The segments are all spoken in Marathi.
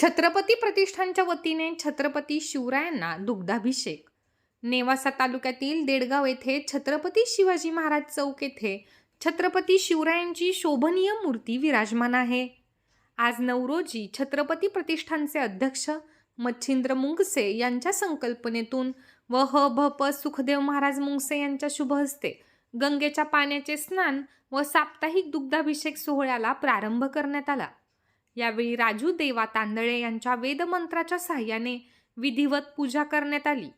छत्रपती प्रतिष्ठानच्या वतीने छत्रपती शिवरायांना दुग्धाभिषेक. नेवासा तालुक्यातील देडगाव येथे छत्रपती शिवाजी महाराज चौक येथे छत्रपती शिवरायांची शोभनीय मूर्ती विराजमान आहे. आज नऊ रोजी छत्रपती प्रतिष्ठानचे अध्यक्ष मच्छिंद्र मुंगसे यांच्या संकल्पनेतून व ह भ प सुखदेव महाराज मुंगसे यांच्या शुभ हस्ते गंगेच्या पाण्याचे स्नान व साप्ताहिक दुग्धाभिषेक सोहळ्याला प्रारंभ करण्यात आला. यावेळी राजू देवा तांदळे यांच्या वेदमंत्राच्या साह्याने विधिवत पूजा करण्यात आली.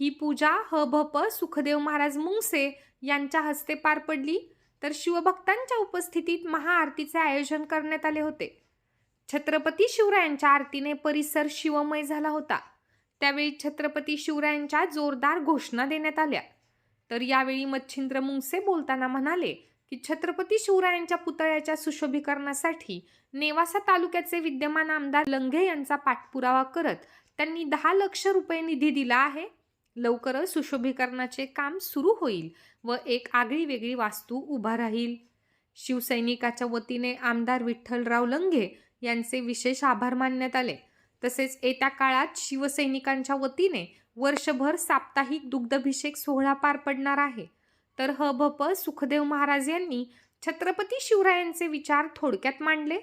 ही पूजा ह भ प सुखदेव महाराज मुंगसे यांच्या हस्ते पार पडली. तर शिवभक्तांच्या उपस्थितीत महाआरतीचे आयोजन करण्यात आले होते. छत्रपती शिवरायांच्या आरतीने परिसर शिवमय झाला होता. त्यावेळी छत्रपती शिवरायांच्या जोरदार घोषणा देण्यात आल्या. तर यावेळी मच्छिंद्र मुंगसे बोलताना म्हणाले की छत्रपती शिवरायांच्या पुतळ्याच्या सुशोभीकरणासाठी नेवासा तालुक्याचे विद्यमान आमदार लंघे यांचा पाठपुरावा करत त्यांनी दहा लक्ष रुपये निधी दिला आहे. लवकरच सुशोभीकरणाचे काम सुरू होईल व एक आगळी वेगळी वास्तू उभा राहील. शिवसैनिकाच्या वतीने आमदार विठ्ठलराव लंघे यांचे विशेष आभार मानण्यात आले. तसेच येत्या काळात शिवसैनिकांच्या वतीने वर्षभर साप्ताहिक दुग्धाभिषेक सोहळा पार पडणार आहे. तर ह भ प सुखदेव महाराज यांनी छत्रपती शिवरायांचे विचार थोडक्यात मांडले.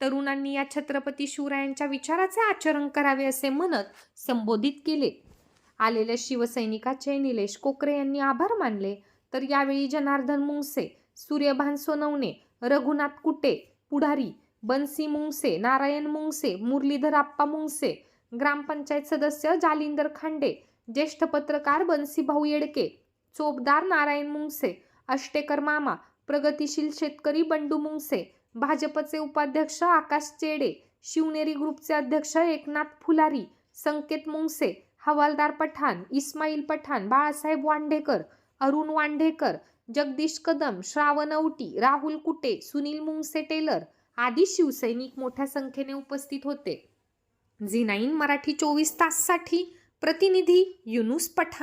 तरुणांनी या छत्रपती शिवरायांच्या विचाराचे आचरण करावे असे म्हणत संबोधित केले. आलेल्या शिवसैनिकाचे निलेश कोकरे यांनी आभार मानले. तर यावेळी जनार्दन मुंगसे सूर्यभान सोनवणे रघुनाथ कुटे पुढारी बन्सी मुंगसे नारायण मुंगसे मुरलीधर आप्पा मुंगसे ग्रामपंचायत सदस्य जालिंदर खांडे ज्येष्ठ पत्रकार बन्सीभाऊ येडके चोपदार नारायण मुंगसे अष्टेकर मामा प्रगतिशील शेतकरी बंडू मुंगसे भाजपचे उपाध्यक्ष आकाश चेडे शिवनेरी ग्रुपचे अध्यक्ष एकनाथ फुलारी संकेत मुंगसे हवालदार पठाण इस्माईल पठाण बाळासाहेब वांढेकर अरुण वांढेकर जगदीश कदम श्रावण औटी राहुल कुटे सुनील मुंगसे टेलर आदी शिवसैनिक मोठ्या संख्येने उपस्थित होते. झी नाईन मराठी चोवीस ताससाठी प्रतिनिधी युनुस पठाण.